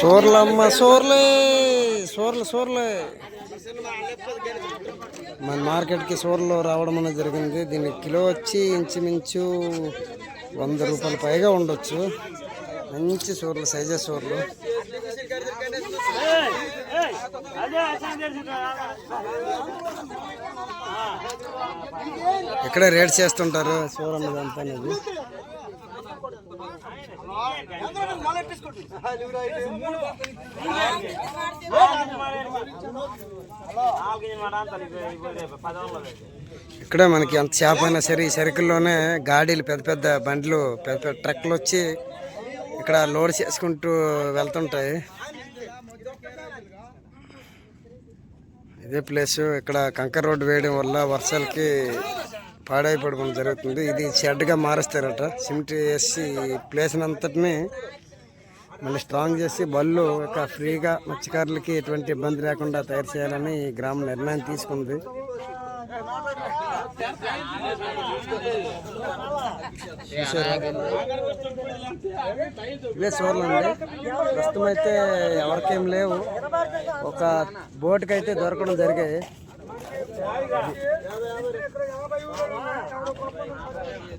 సోర్లమ్మ సోర్లే సోర్లు సోర్లే. మన మార్కెట్కి సోర్లు రావడం అనేది జరిగింది. దీని కిలో వచ్చి ఇంచుమించు వంద రూపాయల పైగా ఉండొచ్చు. మంచి సోర్లు సైజా సోర్లు. ఇక్కడే రేట్ చేస్తుంటారు? సోర్ అన్నదంతా అనేది? ఇక్కడ మనకి ఎంత చేప అయినా సరే ఈ సరుకుల్లోనే గాడీలు పెద్ద పెద్ద బండ్లు పెద్ద పెద్ద ట్రక్లు వచ్చి ఇక్కడ లోడ్ చేసుకుంటూ వెళ్తుంటాయి. ఇదే ప్లేస్ ఇక్కడ కంకర్ రోడ్డు వేయడం వల్ల వర్షాలకి పాడైపడడం జరుగుతుంది. ఇది షెడ్గా మారుస్తారట. సిమెంట్ వేసి ప్లేస్ అంతటిని మళ్ళీ స్ట్రాంగ్ చేసి బళ్ళు ఒక ఫ్రీగా మత్స్యకారులకి ఎటువంటి ఇబ్బంది లేకుండా తయారు చేయాలని ఈ గ్రామం నిర్ణయం తీసుకుంది. ఇవే చూడాలండి ప్రస్తుతం అయితే ఎవరికేం లేవు. ఒక బోట్కి అయితే దొరకడం జరిగాయి.